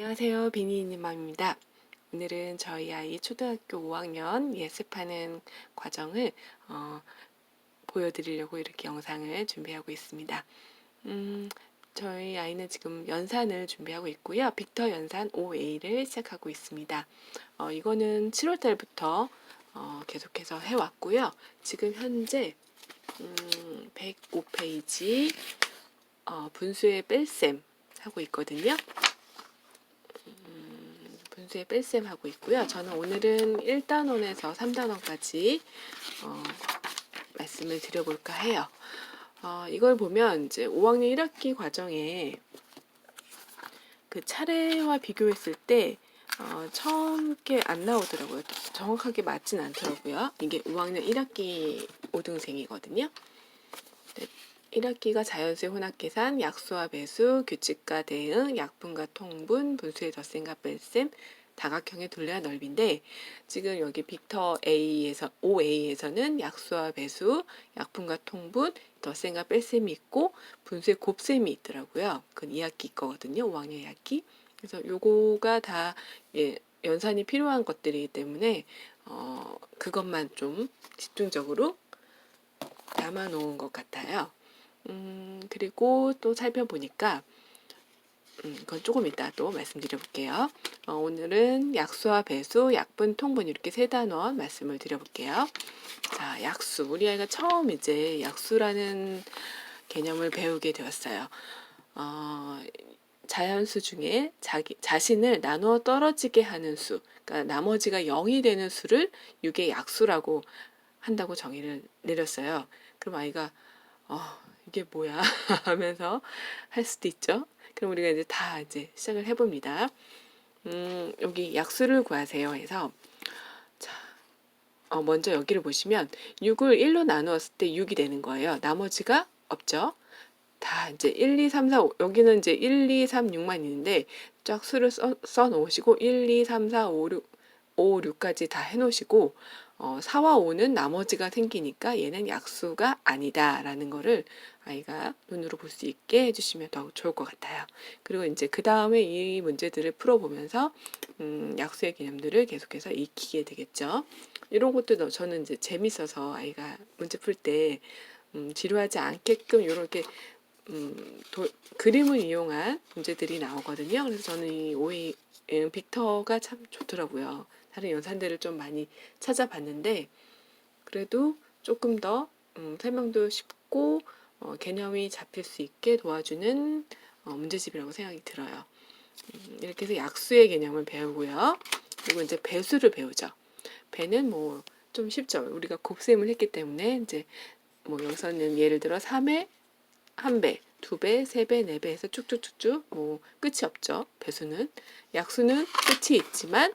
안녕하세요. 비니님맘입니다. 오늘은 저희 아이 초등학교 5학년 예습하는 과정을 어, 보여드리려고 이렇게 영상을 준비하고 있습니다. 음, 저희 아이는 지금 연산을 준비하고 있고요. 빅터 연산 5A를 시작하고 있습니다. 어, 이거는 7월 달부터 어, 계속해서 해왔고요. 지금 현재 음, 105페이지 어, 분수의 뺄셈 하고 있거든요. 분수의 뺄셈 하고 있고요. 저는 오늘은 1단원에서 3단원까지 어, 말씀을 드려볼까 해요. 어, 이걸 보면 이제 5학년 1학기 과정에 그 차례와 비교했을 때 어, 처음 게 안 나오더라고요. 정확하게 맞진 않더라고요. 이게 5학년 1학기 5등생이거든요. 1학기가 자연수 혼합계산, 약수와 배수, 규칙과 대응, 약분과 통분, 분수의 덧셈과 뺄셈, 다각형의 둘레와 넓인데 지금 여기 빅터 A에서 5A에서는 약수와 배수, 약분과 통분, 덧셈과 뺄셈이 있고 분수의 곱셈이 있더라고요. 그건 2학기 거거든요. 5학년 2학기. 그래서 요거가 다 예, 연산이 필요한 것들이기 때문에 어, 그것만 좀 집중적으로 담아 놓은 것 같아요. 음, 그리고 또 살펴보니까, 음, 그건 조금 이따 또 말씀드려 볼게요. 어, 오늘은 약수와 배수, 약분, 통분 이렇게 세 단원 말씀을 드려볼게요. 자, 약수. 우리 아이가 처음 이제 약수라는 개념을 배우게 되었어요. 어, 자연수 중에 자기, 자신을 나누어 떨어지게 하는 수, 그러니까 나머지가 0이 되는 수를 6의 약수라고 한다고 정의를 내렸어요. 그럼 아이가, 어, 이게 뭐야 하면서 할 수도 있죠. 그럼 우리가 이제 다 이제 시작을 해봅니다. 음, 여기 약수를 구하세요 해서 자, 어, 먼저 여기를 보시면 6을 1로 나누었을 때 6이 되는 거예요. 나머지가 없죠. 다 이제 1, 2, 3, 4, 5, 여기는 이제 1, 2, 3, 6만 있는데 쫙 수를 써, 써 놓으시고 1, 2, 3, 4, 5, 6, 5, 6까지 다 해놓으시고 어, 4와 5는 나머지가 생기니까 얘는 약수가 아니다라는 거를 아이가 눈으로 볼 수 있게 해주시면 더 좋을 것 같아요. 그리고 이제 그 다음에 이 문제들을 풀어보면서 음, 약수의 개념들을 계속해서 익히게 되겠죠. 이런 것도 저는 이제 재밌어서 아이가 문제 풀때 음, 지루하지 않게끔 이렇게 음, 도, 그림을 이용한 문제들이 나오거든요. 그래서 저는 이 오이 음, 빅터가 참 좋더라고요. 다른 연산들을 좀 많이 찾아봤는데 그래도 조금 더 음, 설명도 쉽고 어, 개념이 잡힐 수 있게 도와주는 어, 문제집이라고 생각이 들어요. 음, 이렇게 해서 약수의 개념을 배우고요. 그리고 이제 배수를 배우죠. 배는 뭐 좀 쉽죠. 우리가 곱셈을 했기 때문에 이제 뭐 여기서는 예를 들어 3의 1배, 2배, 3배, 4배 해서 쭉쭉쭉쭉 뭐 끝이 없죠. 배수는. 약수는 끝이 있지만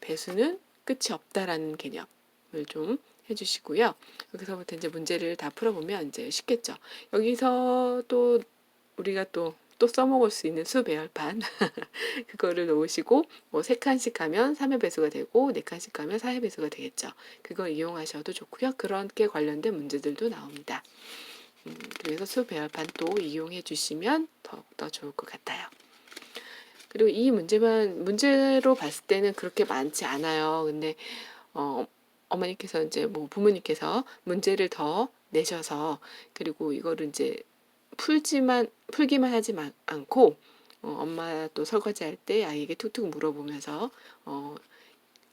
배수는 끝이 없다라는 개념을 좀 해주시고요. 여기서부터 이제 문제를 다 풀어보면 이제 쉽겠죠. 여기서 또 우리가 또또 써먹을 수 있는 수 배열판 그거를 놓으시고 뭐세 칸씩 하면 3의 배수가 되고 네 칸씩 하면 4의 배수가 되겠죠. 그걸 이용하셔도 좋고요. 그렇게 관련된 문제들도 나옵니다. 음, 그래서 수 배열판 또 이용해 주시면 더욱더 좋을 것 같아요. 그리고 이 문제만 문제로 봤을 때는 그렇게 많지 않아요. 근데 어, 어머니께서 이제 뭐 부모님께서 문제를 더 내셔서 그리고 이거를 이제 풀지만 풀기만 하지 마, 않고 어, 엄마 또 설거지 할 때 아이에게 툭툭 물어보면서 어,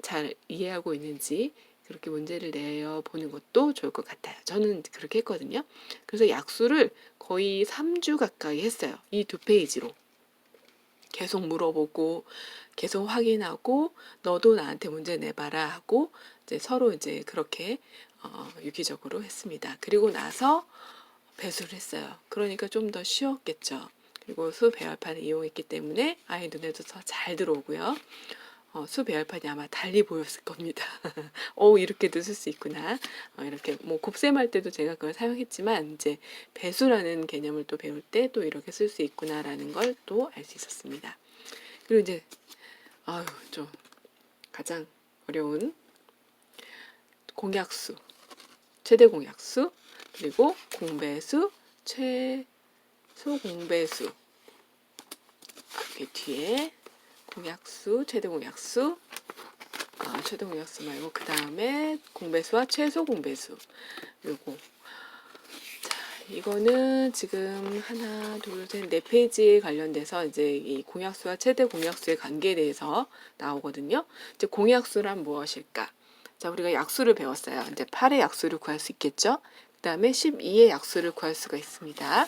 잘 이해하고 있는지 그렇게 문제를 내어 보는 것도 좋을 것 같아요. 저는 그렇게 했거든요. 그래서 약수를 거의 3주 가까이 했어요. 이 두 페이지로. 계속 물어보고 계속 확인하고 너도 나한테 문제 내봐라 하고 이제 서로 이제 그렇게 어, 유기적으로 했습니다. 그리고 나서 배수를 했어요. 그러니까 좀 더 쉬웠겠죠. 그리고 수 배열판을 이용했기 때문에 아이 눈에도 더 잘 들어오고요. 어, 수 배열판이 아마 달리 보였을 겁니다. 오 이렇게도 쓸 수 있구나. 어, 이렇게 뭐 곱셈할 때도 제가 그걸 사용했지만 이제 배수라는 개념을 또 배울 때 또 이렇게 쓸 수 있구나라는 걸 또 알 수 있었습니다. 그리고 이제 아유 좀 가장 어려운 공약수, 최대 공약수, 그리고 공배수, 최소 공배수 이렇게 뒤에 공약수, 최대 공약수, 아, 최대 공약수 말고 그 다음에 공배수와 최소 공배수. 요거. 자, 이거는 지금 하나, 둘, 셋, 네 페이지에 관련돼서 이제 이 공약수와 최대 공약수의 관계에 대해서 나오거든요. 이제 공약수란 무엇일까? 자, 우리가 약수를 배웠어요. 이제 8의 약수를 구할 수 있겠죠? 그 다음에 12의 약수를 구할 수가 있습니다.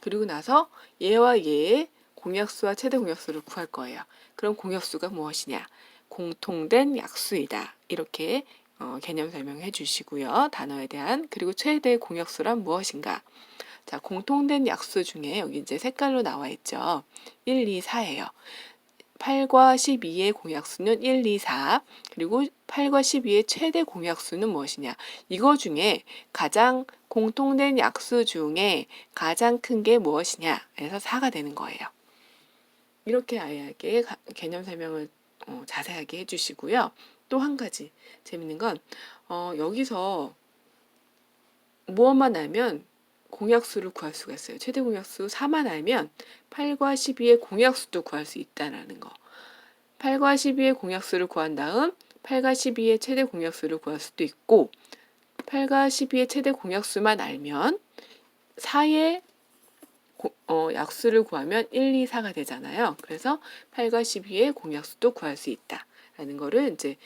그리고 나서 얘와 얘의 공약수와 최대 공약수를 구할 거예요. 그럼 공약수가 무엇이냐? 공통된 약수이다. 이렇게 어, 개념 설명해 주시고요. 단어에 대한 그리고 최대 공약수란 무엇인가? 자, 공통된 약수 중에 여기 이제 색깔로 나와 있죠. 1, 2, 4예요. 8과 12의 공약수는 1, 2, 4. 그리고 8과 12의 최대 공약수는 무엇이냐? 이거 중에 가장 공통된 약수 중에 가장 큰 게 무엇이냐? 해서 4가 되는 거예요. 이렇게 아이에게 가- 개념 설명을 어, 자세하게 해주시고요. 또 한 가지 재밌는 건 어, 여기서 무엇만 알면 공약수를 구할 수가 있어요. 최대 공약수 4만 알면 8과 12의 공약수도 구할 수 있다라는 거. 8과 12의 공약수를 구한 다음 8과 12의 최대 공약수를 구할 수도 있고 8과 12의 최대 공약수만 알면 4의 고- 어, 약수를 구하면 1, 2, 4가 되잖아요. 그래서 8과 12의 공약수도 구할 수 있다라는 거를 이제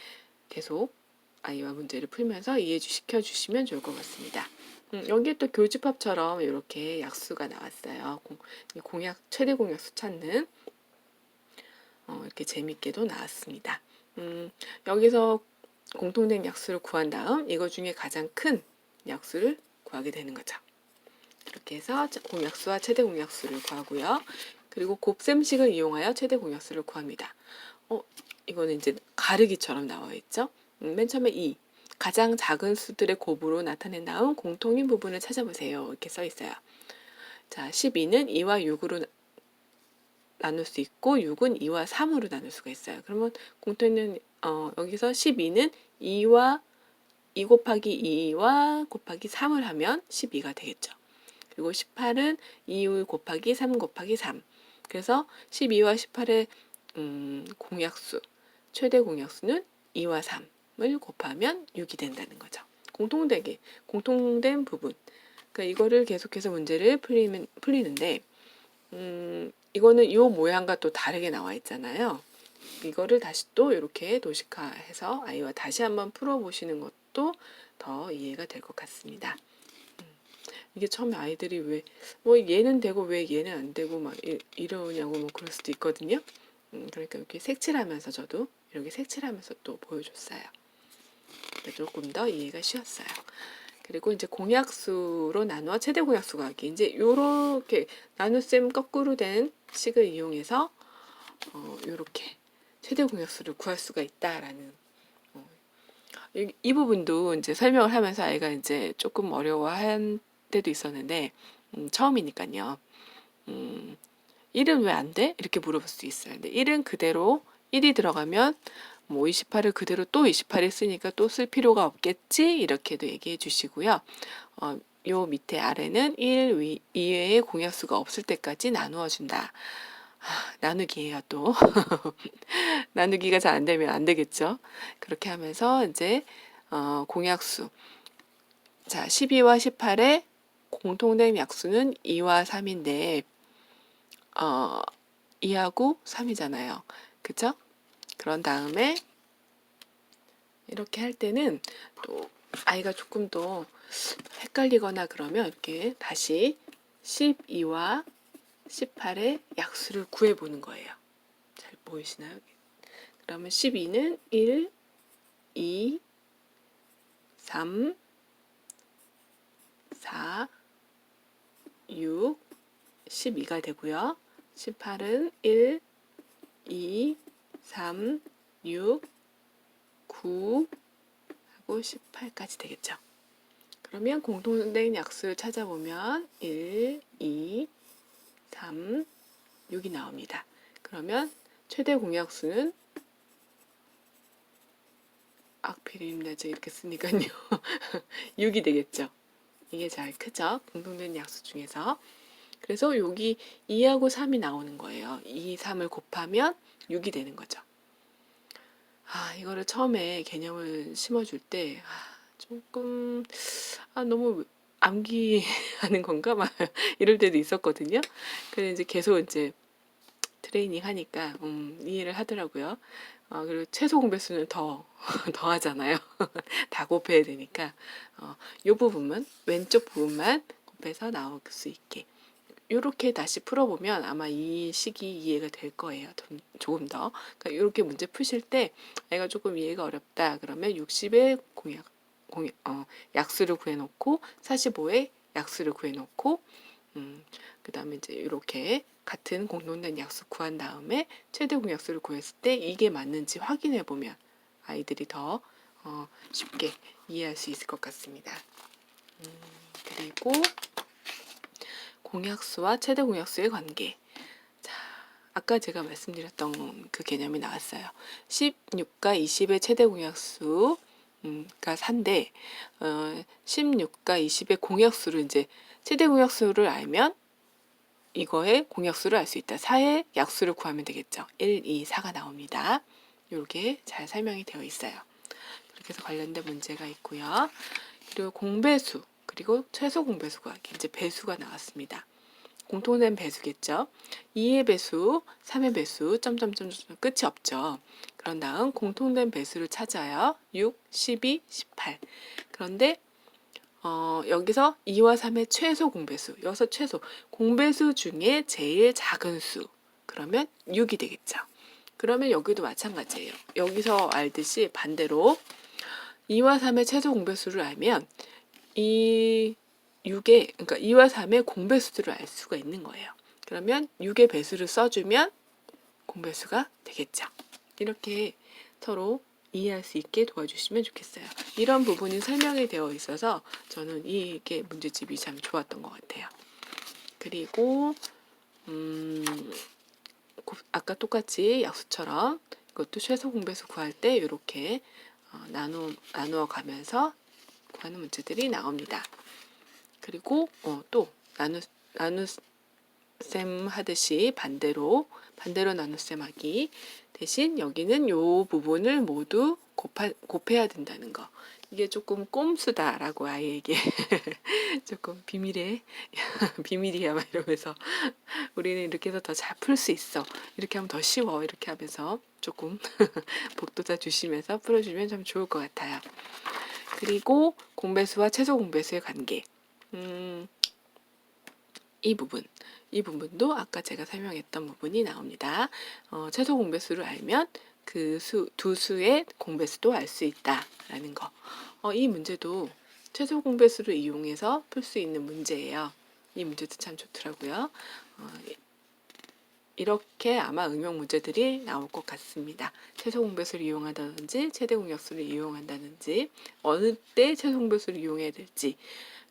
계속 아이와 문제를 풀면서 이해 시켜 주시면 좋을 것 같습니다. 음, 여기에 또 교집합처럼 이렇게 약수가 나왔어요. 공, 이 공약 최대 공약수 찾는 어, 이렇게 재밌게도 나왔습니다. 음, 여기서 공통된 약수를 구한 다음 이거 중에 가장 큰 약수를 구하게 되는 거죠. 이렇게 해서 공약수와 최대 공약수를 구하고요. 그리고 곱셈식을 이용하여 최대 공약수를 구합니다. 어, 이거는 이제 가르기처럼 나와 있죠. 음, 맨 처음에 2. 가장 작은 수들의 곱으로 나타낸 다음 공통인 부분을 찾아보세요. 이렇게 써 있어요. 자, 12는 2와 6으로 나눌 수 있고 6은 2와 3으로 나눌 수가 있어요. 그러면 공통인 어, 여기서 12는 2와 2 곱하기 2와 곱하기 3을 하면 12가 되겠죠. 그리고 18은 2 곱하기 3 곱하기 3. 그래서 12와 18의 음, 공약수, 최대 공약수는 2와 3을 곱하면 6이 된다는 거죠. 공통되게, 공통된 부분. 그러니까 이거를 계속해서 문제를 풀리면, 풀리는데, 음, 이거는 이 모양과 또 다르게 나와 있잖아요. 이거를 다시 또 이렇게 도식화해서 아이와 다시 한번 풀어보시는 것도 더 이해가 될 것 같습니다. 음, 이게 처음에 아이들이 왜, 뭐 얘는 되고 왜 얘는 안 되고 막 이, 이러냐고 뭐 그럴 수도 있거든요. 음, 그러니까 이렇게 색칠하면서 저도 이렇게 색칠하면서 또 보여줬어요. 조금 더 이해가 쉬웠어요. 그리고 이제 공약수로 나누어 최대 공약수 가기. 이제 요렇게 나눗셈 거꾸로 된 식을 이용해서 어, 요렇게 최대 공약수를 구할 수가 있다라는 어, 이, 이 부분도 이제 설명을 하면서 아이가 이제 조금 어려워한 때도 있었는데 음, 처음이니까요. 음, 1은 왜 안 돼? 이렇게 물어볼 수 있어요. 근데 1은 그대로 1이 들어가면 뭐 28을 그대로 또 28을 쓰니까 또 쓸 필요가 없겠지? 이렇게도 얘기해 주시고요. 어, 요 밑에 아래는 1 위, 이외의 공약수가 없을 때까지 나누어 준다. 아, 나누기예요 또. 나누기가 잘 안 되면 안 되겠죠. 그렇게 하면서 이제 어, 공약수. 자, 12와 18의 공통된 약수는 2와 3인데 어, 2하고 3이잖아요. 그쵸? 그런 다음에 이렇게 할 때는 또 아이가 조금 더 헷갈리거나 그러면 이렇게 다시 12와 18의 약수를 구해 보는 거예요. 잘 보이시나요? 그러면 12는 1, 2, 3, 4, 6, 12가 되고요. 18은 1, 2, 3, 6, 9 하고 18까지 되겠죠. 그러면 공통된 약수를 찾아보면 1, 2, 3, 6이 나옵니다. 그러면 최대 공약수는 악필입니다. 제가 이렇게 쓰니까요. 6이 되겠죠. 이게 잘 크죠? 공통된 약수 중에서. 그래서 여기 2하고 3이 나오는 거예요. 2, 3을 곱하면 6이 되는 거죠. 아, 이거를 처음에 개념을 심어줄 때, 아, 조금, 아, 너무 암기하는 건가? 막 이럴 때도 있었거든요. 그래 이제 계속 이제 트레이닝 하니까, 음, 이해를 하더라고요. 어, 그리고 최소 공배수는 더, 더 하잖아요. 다 곱해야 되니까, 어, 요 부분만, 왼쪽 부분만 곱해서 나올 수 있게. 요렇게 다시 풀어보면 아마 이 식이 이해가 될 거예요. 좀, 조금 더. 그러니까 이렇게 문제 푸실 때 애가 조금 이해가 어렵다. 그러면 60의 공약, 공약, 어, 약수를 구해놓고 45의 약수를 구해놓고 음, 그 다음에 이제 이렇게 같은 공통된 약수 구한 다음에 최대 공약수를 구했을 때 이게 맞는지 확인해 보면 아이들이 더 어, 쉽게 이해할 수 있을 것 같습니다. 음, 그리고 공약수와 최대 공약수의 관계. 자, 아까 제가 말씀드렸던 그 개념이 나왔어요. 16과 20의 최대 공약수가 음, 4인데 어, 16과 20의 공약수를 이제 최대 공약수를 알면 이거의 공약수를 알 수 있다. 4의 약수를 구하면 되겠죠. 1, 2, 4가 나옵니다. 이렇게 잘 설명이 되어 있어요. 그렇게 해서 관련된 문제가 있고요. 그리고 공배수 그리고 최소 공배수가 이제 배수가 나왔습니다. 공통된 배수겠죠. 2의 배수, 3의 배수, 점점점 끝이 없죠. 그런 다음 공통된 배수를 찾아요. 6, 12, 18. 그런데 어, 여기서 2와 3의 최소 공배수, 여기서 최소 공배수 중에 제일 작은 수. 그러면 6이 되겠죠. 그러면 여기도 마찬가지예요. 여기서 알듯이 반대로 2와 3의 최소 공배수를 알면 이 6의 그러니까 2와 3의 공배수들을 알 수가 있는 거예요. 그러면 6의 배수를 써주면 공배수가 되겠죠. 이렇게 서로 이해할 수 있게 도와주시면 좋겠어요. 이런 부분이 설명이 되어 있어서 저는 이게 문제집이 참 좋았던 것 같아요. 그리고 음, 고- 아까 똑같이 약수처럼 이것도 최소 공배수 구할 때 이렇게 어, 나누 나누어 가면서 구하는 문제들이 나옵니다. 그리고 어, 또 나누 나누셈 하듯이 반대로 반대로 나누셈 하기 대신 여기는 요 부분을 모두 곱하, 곱해야 된다는 거. 이게 조금 꼼수다라고 아이에게 조금 비밀의 비밀이야 막 이러면서 우리는 이렇게 해서 더 잘 풀 수 있어 이렇게 하면 더 쉬워 이렇게 하면서 조금 복도자 주시면서 풀어주면 참 좋을 것 같아요. 그리고 공배수와 최소 공배수의 관계. 음, 이 부분, 이 부분도 아까 제가 설명했던 부분이 나옵니다. 어, 최소 공배수를 알면 그 수, 두 수의 공배수도 알 수 있다라는 거. 어, 이 문제도 최소 공배수를 이용해서 풀 수 있는 문제예요. 이 문제도 참 좋더라고요. 어, 이렇게 아마 응용 문제들이 나올 것 같습니다. 최소 공배수를 이용한다든지 최대 공약수를 이용한다든지 어느 때 최소 공배수를 이용해야 될지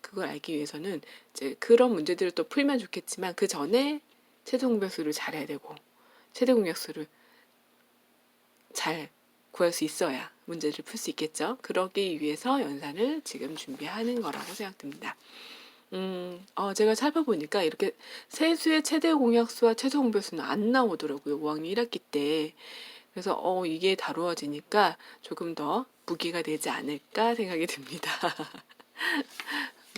그걸 알기 위해서는 이제 그런 문제들을 또 풀면 좋겠지만 그 전에 최대 공배수를 잘해야 되고 최대 공약수를 잘 구할 수 있어야 문제를 풀 수 있겠죠. 그러기 위해서 연산을 지금 준비하는 거라고 생각됩니다. 음, 어, 제가 살펴보니까 이렇게 세수의 최대 공약수와 최소 공배수는 안 나오더라고요. 5학년 1학기 때. 그래서 어, 이게 다루어지니까 조금 더 무기가 되지 않을까 생각이 듭니다.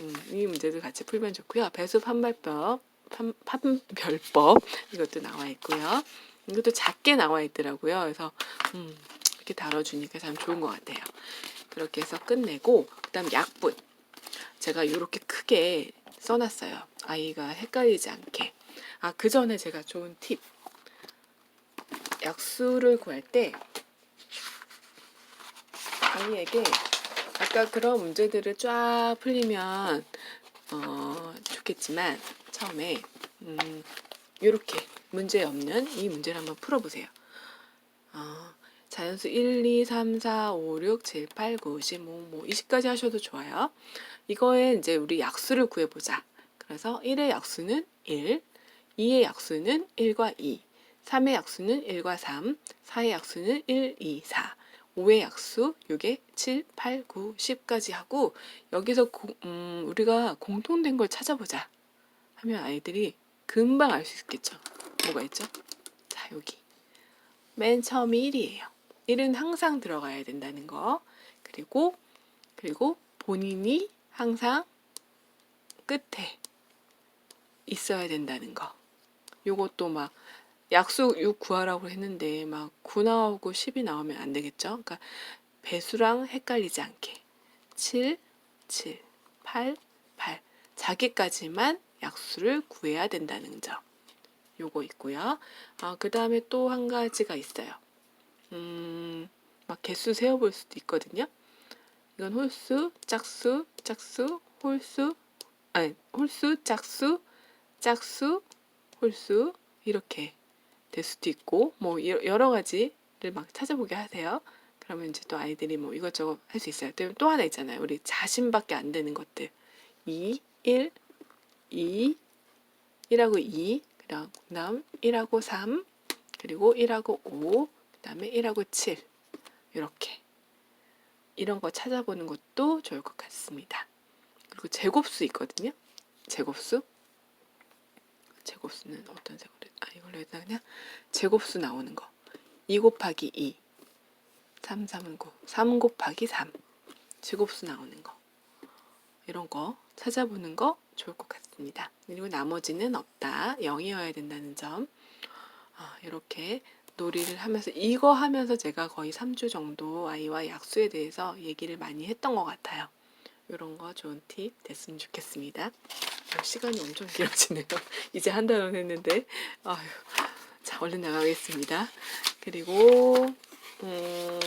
음, 이 문제도 같이 풀면 좋고요. 배수 판별법, 판, 판별법 이것도 나와 있고요. 이것도 작게 나와 있더라고요. 그래서 음, 이렇게 다뤄주니까 참 좋은 것 같아요. 그렇게 해서 끝내고 그다음 약분 제가 이렇게 크게 써놨어요. 아이가 헷갈리지 않게. 아, 그 전에 제가 좋은 팁. 약수를 구할 때 아이에게 아까 그런 문제들을 쫙 풀리면 어, 좋겠지만 처음에 음, 이렇게 문제 없는 이 문제를 한번 풀어보세요. 어, 자연수 1, 2, 3, 4, 5, 6, 7, 8, 9, 10, 뭐, 뭐 20까지 하셔도 좋아요. 이거에 이제 우리 약수를 구해보자. 그래서 1의 약수는 1, 2의 약수는 1과 2, 3의 약수는 1과 3, 4의 약수는 1, 2, 4, 5의 약수 6에 7, 8, 9, 10까지 하고 여기서 고, 음, 우리가 공통된 걸 찾아보자 하면 아이들이 금방 알 수 있겠죠. 뭐가 있죠? 자 여기 맨 처음이 1이에요. 1은 항상 들어가야 된다는 거. 그리고 그리고 본인이 항상 끝에 있어야 된다는 거. 요것도 막 약수 6 구하라고 했는데 막 9 나오고 10이 나오면 안 되겠죠? 그러니까 배수랑 헷갈리지 않게 7, 7, 8, 8 자기까지만 약수를 구해야 된다는 점. 요거 있고요. 아, 그 다음에 또 한 가지가 있어요. 음, 막 개수 세어볼 수도 있거든요. 이건 홀수, 짝수, 짝수, 홀수, 아니, 홀수, 짝수, 짝수, 홀수, 이렇게 될 수도 있고, 뭐, 여- 여러 가지를 막 찾아보게 하세요. 그러면 이제 또 아이들이 뭐 이것저것 할 수 있어요. 또, 또 하나 있잖아요. 우리 자신밖에 안 되는 것들. 2, 1, 2, 1하고 2, 그 다음 1하고 3, 그리고 1하고 5, 그 다음에 1하고 7. 이렇게. 이런 거 찾아보는 것도 좋을 것 같습니다. 그리고 제곱수 있거든요. 제곱수. 제곱수는 어떤 색으로? 아 이걸로 해서 그냥 제곱수 나오는 거. 2 곱하기 2. 3, 3은 9. 3 곱하기 3. 제곱수 나오는 거. 이런 거 찾아보는 거 좋을 것 같습니다. 그리고 나머지는 없다. 0이어야 된다는 점. 아, 이렇게 놀이를 하면서 이거 하면서 제가 거의 3주 정도 아이와 약수에 대해서 얘기를 많이 했던 것 같아요. 이런 거 좋은 팁 됐으면 좋겠습니다. 아, 시간이 엄청 길어지네요. 이제 한 달은 했는데 아유, 자 얼른 나가겠습니다. 그리고 음,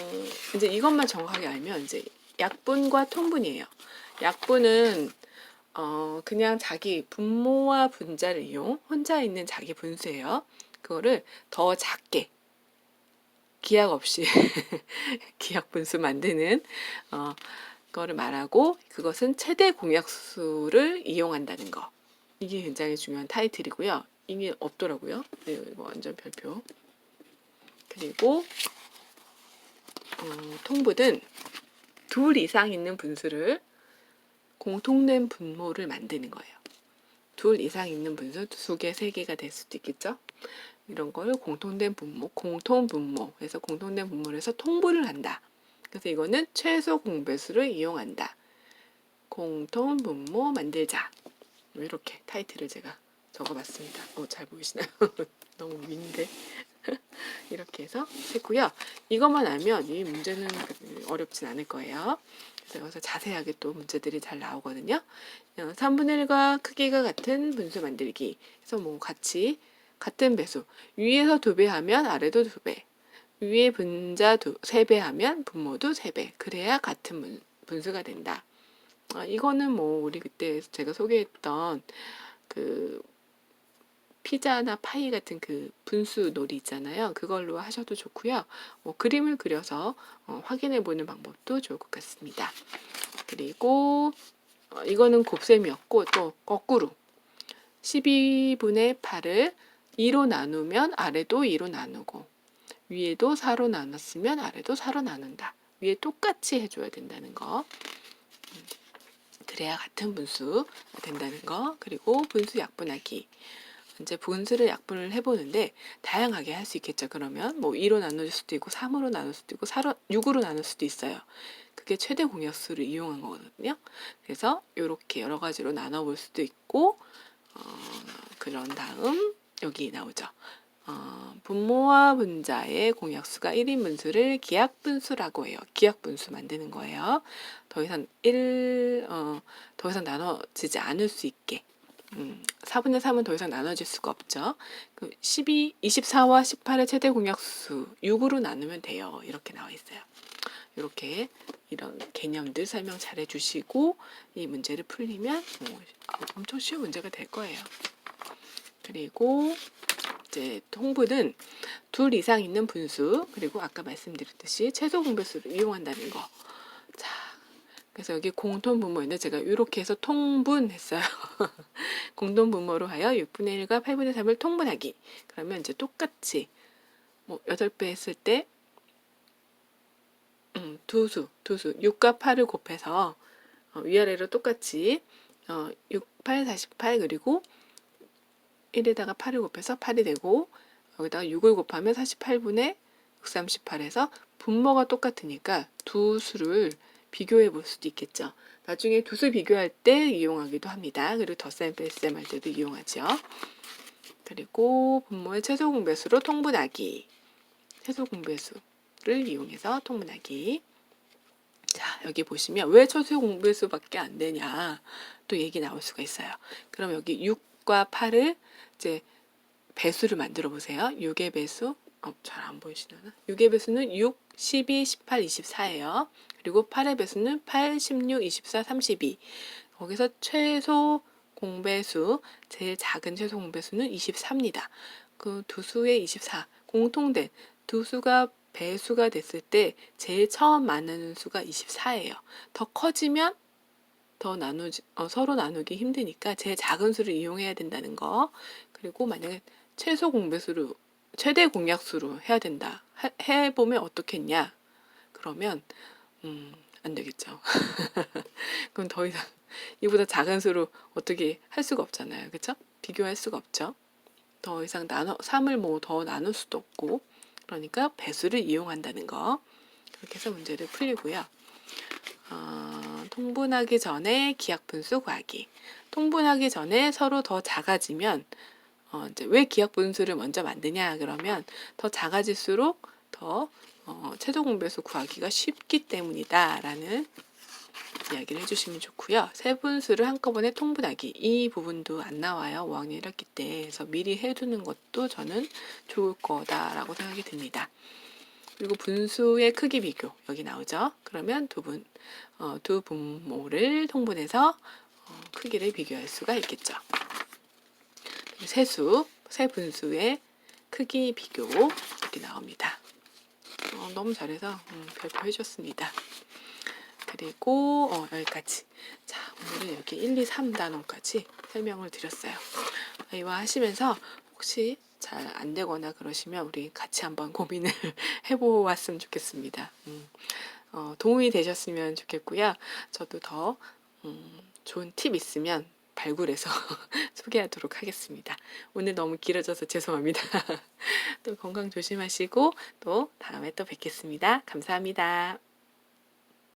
이제 이것만 정확하게 알면 이제 약분과 통분이에요. 약분은 어, 그냥 자기 분모와 분자를 이용 혼자 있는 자기 분수예요. 그거를 더 작게 기약 없이 기약 분수 만드는 어, 거를 말하고 그것은 최대 공약수를 이용한다는 거. 이게 굉장히 중요한 타이틀이고요. 이게 없더라고요. 네, 이거 완전 별표. 그리고 어, 통분은 둘 이상 있는 분수를 공통된 분모를 만드는 거예요. 둘 이상 있는 분수 두 개, 세 개가 될 수도 있겠죠. 이런 걸 공통된 분모, 공통 분모. 그래서 공통된 분모를 해서 통분을 한다. 그래서 이거는 최소 공배수를 이용한다. 공통 분모 만들자. 뭐 이렇게 타이틀을 제가 적어봤습니다. 어, 잘 보이시나요? 너무 윈데 이렇게 해서 했고요. 이것만 알면 이 문제는 어렵진 않을 거예요. 그래서 여기서 자세하게 또 문제들이 잘 나오거든요. 3분의 1과 크기가 같은 분수 만들기. 그래서 뭐 같이 같은 배수. 위에서 두배 하면 아래도 두 배. 위에 분자 두, 세배 하면 분모도 세 배. 그래야 같은 분, 분수가 된다. 아, 이거는 뭐 우리 그때 제가 소개했던 그 피자나 파이 같은 그 분수 놀이 있잖아요. 그걸로 하셔도 좋고요. 뭐 그림을 그려서 어, 확인해 보는 방법도 좋을 것 같습니다. 그리고 어, 이거는 곱셈이었고 또 거꾸로 12분의 8을 2로 나누면 아래도 2로 나누고 위에도 4로 나눴으면 아래도 4로 나눈다. 위에 똑같이 해줘야 된다는 거. 음, 그래야 같은 분수가 된다는 거. 그리고 분수 약분하기. 이제 분수를 약분을 해보는데 다양하게 할 수 있겠죠. 그러면 뭐 2로 나눌 수도 있고 3으로 나눌 수도 있고 4로, 6으로 나눌 수도 있어요. 그게 최대 공약수를 이용한 거거든요. 그래서 이렇게 여러 가지로 나눠볼 수도 있고 어, 그런 다음 여기 나오죠. 어, 분모와 분자의 공약수가 1인 분수를 기약분수라고 해요. 기약분수 만드는 거예요. 더 이상 1, 어, 더 이상 나눠지지 않을 수 있게. 음, 4분의 3은 더 이상 나눠질 수가 없죠. 그 12, 24와 18의 최대 공약수 6으로 나누면 돼요. 이렇게 나와 있어요. 이렇게 이런 개념들 설명 잘 해주시고 이 문제를 풀리면 뭐, 엄청 쉬운 문제가 될 거예요. 그리고 이제 통분은 둘 이상 있는 분수 그리고 아까 말씀드렸듯이 최소 공배수를 이용한다는 거. 자, 그래서 여기 공통 분모인데 제가 이렇게 해서 통분했어요. 공통 분모로 하여 6분의 1과 8분의 3을 통분하기. 그러면 이제 똑같이 뭐 8배 했을 때 음, 두 수, 두 수, 6과 8을 곱해서 어, 위아래로 똑같이 어, 6, 8, 48 그리고 1에다가 8을 곱해서 8이 되고 여기다가 6을 곱하면 48분의 638에서 분모가 똑같으니까 두 수를 비교해 볼 수도 있겠죠. 나중에 두 수 비교할 때 이용하기도 합니다. 그리고 덧셈 뺄셈 할 때도 이용하죠. 그리고 분모의 최소 공배수로 통분하기. 최소 공배수를 이용해서 통분하기. 자, 여기 보시면 왜 최소 공배수밖에 안 되냐 또 얘기 나올 수가 있어요. 그럼 여기 6 과 8을 이제 배수를 만들어 보세요. 6의 배수, 어, 잘안 보이시나? 6의 배수는 6, 12, 18, 24예요. 그리고 8의 배수는 8, 16, 24, 32. 거기서 최소 공배수, 제일 작은 최소 공배수는 24입니다. 그 두 수의 24, 공통된 두 수가 배수가 됐을 때 제일 처음 만나는 수가 24예요. 더 커지면 더 나누지, 어, 서로 나누기 힘드니까 제일 작은 수를 이용해야 된다는 거. 그리고 만약에 최소 공배수로, 최대 공약수로 해야 된다. 해- 해보면 어떻겠냐? 그러면, 음, 안 되겠죠. 그럼 더 이상 이보다 작은 수로 어떻게 할 수가 없잖아요. 그쵸? 비교할 수가 없죠. 더 이상 나눠, 3을 뭐 더 나눌 수도 없고, 그러니까 배수를 이용한다는 거. 그렇게 해서 문제를 풀리고요. 어, 통분하기 전에 기약 분수 구하기. 통분하기 전에 서로 더 작아지면 어, 이제 왜 기약 분수를 먼저 만드냐 그러면 더 작아질수록 더 어, 최소 공배수 구하기가 쉽기 때문이다라는 이야기를 해주시면 좋고요. 세 분수를 한꺼번에 통분하기 이 부분도 안 나와요. 5학년 1학기 때 그래서 미리 해두는 것도 저는 좋을 거다라고 생각이 듭니다. 그리고 분수의 크기 비교 여기 나오죠. 그러면 두 분, 어, 두 분모를 통분해서 어, 크기를 비교할 수가 있겠죠. 세수, 세 분수의 크기 비교 이렇게 나옵니다. 어, 너무 잘해서 음, 별표 해줬습니다. 그리고 어, 여기까지. 자, 오늘은 여기 1, 2, 3 단원까지 설명을 드렸어요. 이와 하시면서 혹시 잘 안 되거나 그러시면 우리 같이 한번 고민을 해보았으면 좋겠습니다. 음, 어, 도움이 되셨으면 좋겠고요. 저도 더 음, 좋은 팁 있으면 발굴해서 소개하도록 하겠습니다. 오늘 너무 길어져서 죄송합니다. 또 건강 조심하시고 또 다음에 또 뵙겠습니다. 감사합니다.